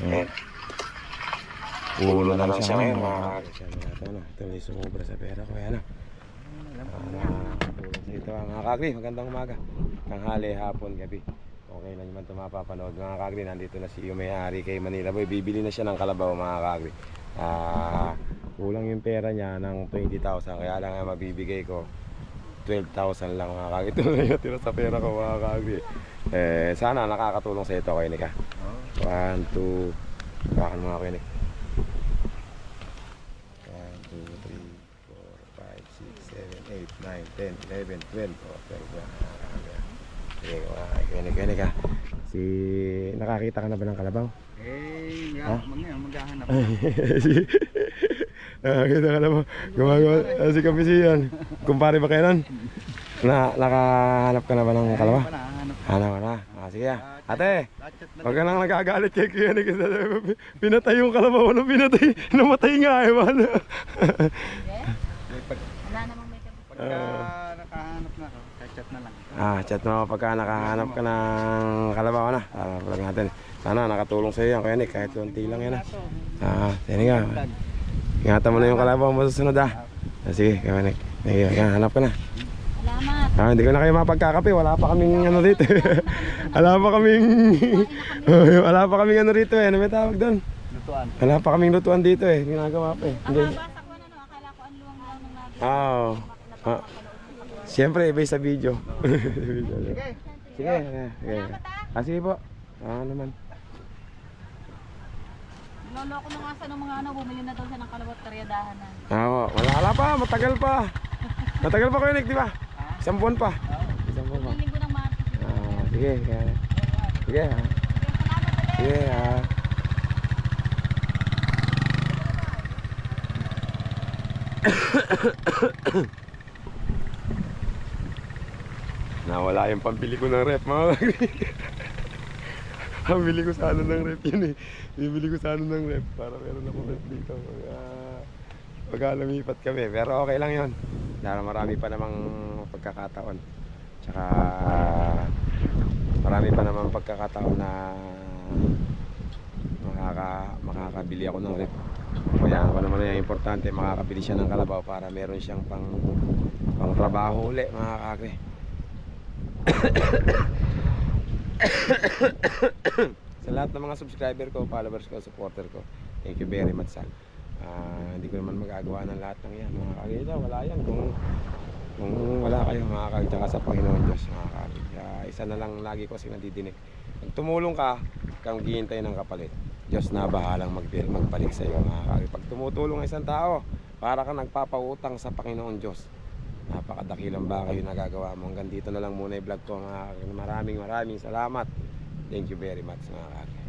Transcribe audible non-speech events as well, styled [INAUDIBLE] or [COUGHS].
Ayan. Ulo na lang siya ngayon mga kagri. Sabi natin ano, ito may sumubra sa pera ko. Ayan. Ah, ito mga kagri. Magandang umaga. Tanghali, hapon, gabi. Okay lang naman ito mapapanood mga kagri. Nandito na si yung may-ari kay Manila Boy. Bibili na siya ng kalabaw mga kagri. Ah, kulang yung pera niya ng 20,000. Kaya lang nga mabibigay ko 12,000 lang mga kagri. Ito [LAUGHS] na yung natira sa pera ko mga kagri. Eh, sana nakakatulong sa ito kay Nika. 1, 2, bakan mga kinik. 1, 2, 3, 4, 5, 6, 7, 8, 9, 10, 11, 12. Oh, 12 na. Sige, kinik, kinik ha. Si, nakakita ka na ba ng kalabaw? Eh, nga, mga maghahanap. [LAUGHS] nakakita ka na ba? Gumagawa, ah, si Kapisiyan. Kumpare ba kayo nun? Na, nakahanap ka na ba ng kalabaw? Wala, na. Ah, sige ah. Ate, na Huwag ka nang nagagalit kay Kuya Nick. Pinatay yung kalabaw na pinatay. Namatay nga eh. Man. Wala namang may kapit. Pagka nakahanap na ako, chat na lang. ah, chat mo pagka nakahanap ka ng kalabaw na. Ah, vlog natin. Sana nakatulong sa iyo yan Kuya Nick. Kahit konti lang yan ah. Ah, sige nga. Ingatan mo na yung kalabaw mo susunod ah. ah sige, Kuya Nick. Sige, yan, hanap ka na. Ah, hindi ko na kayo mapagkakape. Wala pa kaming ano dito. [LAUGHS] wala pa kaming... [LAUGHS] wala pa kaming ano rito eh. Ano may tawag doon? Lutuan. Wala pa kaming lutuan dito eh. Ginagawa pa eh. Hindi. nabasa ko na no, akala ko ang luwang lang ng nabi. Oo. Ah. Siyempre, iba sa video. [LAUGHS] Sige. sige, sige. sige. Ah, sige po. Ah, naman. Loloko na nga sa nung mga ano, bumili na daw siya ng kalawat karyadahan na. Ah, oo. wala, wala pa. Matagal pa. Matagal pa kayo, Nick, di ba? Isang buwan pa. Isang buwan pa. Linggo ng Martes. Ah, sige. Sige. Sige, ah. Salamat ulit. Sige, ah. [COUGHS] Nawala yung pambili ko ng rep mga. [LAUGHS] Pambili ko sana ng rep yun eh. Bibili ko sana ng rep para meron ako rep dito. Pagka, pagka lumipat kami. Pero okay lang yun. Dahil marami pa namang pagkakataon. Tsaka marami pa namang pagkakataon na makaka, makakabili ako ng rep. Kaya ako naman yung importante makakabili siya ng kalabaw para meron siyang pang, pang trabaho uli mga kakre. sa lahat ng mga subscriber ko, followers ko, supporter ko, thank you very much sa. Ah, hindi ko naman magagawa ng lahat ng yan mga kakita, wala yan kung kung wala kayo mga kakita ka sa Panginoon Diyos mga kakita. Kaya isa na lang lagi ko kasi nadidinig. Pag tumulong ka, kang ghihintay ng kapalit. Diyos na bahalang magbil, magbalik sa iyo mga kakita. Pag tumutulong ang isang tao, para kang nagpapautang sa Panginoon Diyos. Napakadakilang bagay yung nagagawa mo. Hanggang dito na lang muna yung vlog ko mga kakita. Maraming maraming salamat. Thank you very much mga kakita.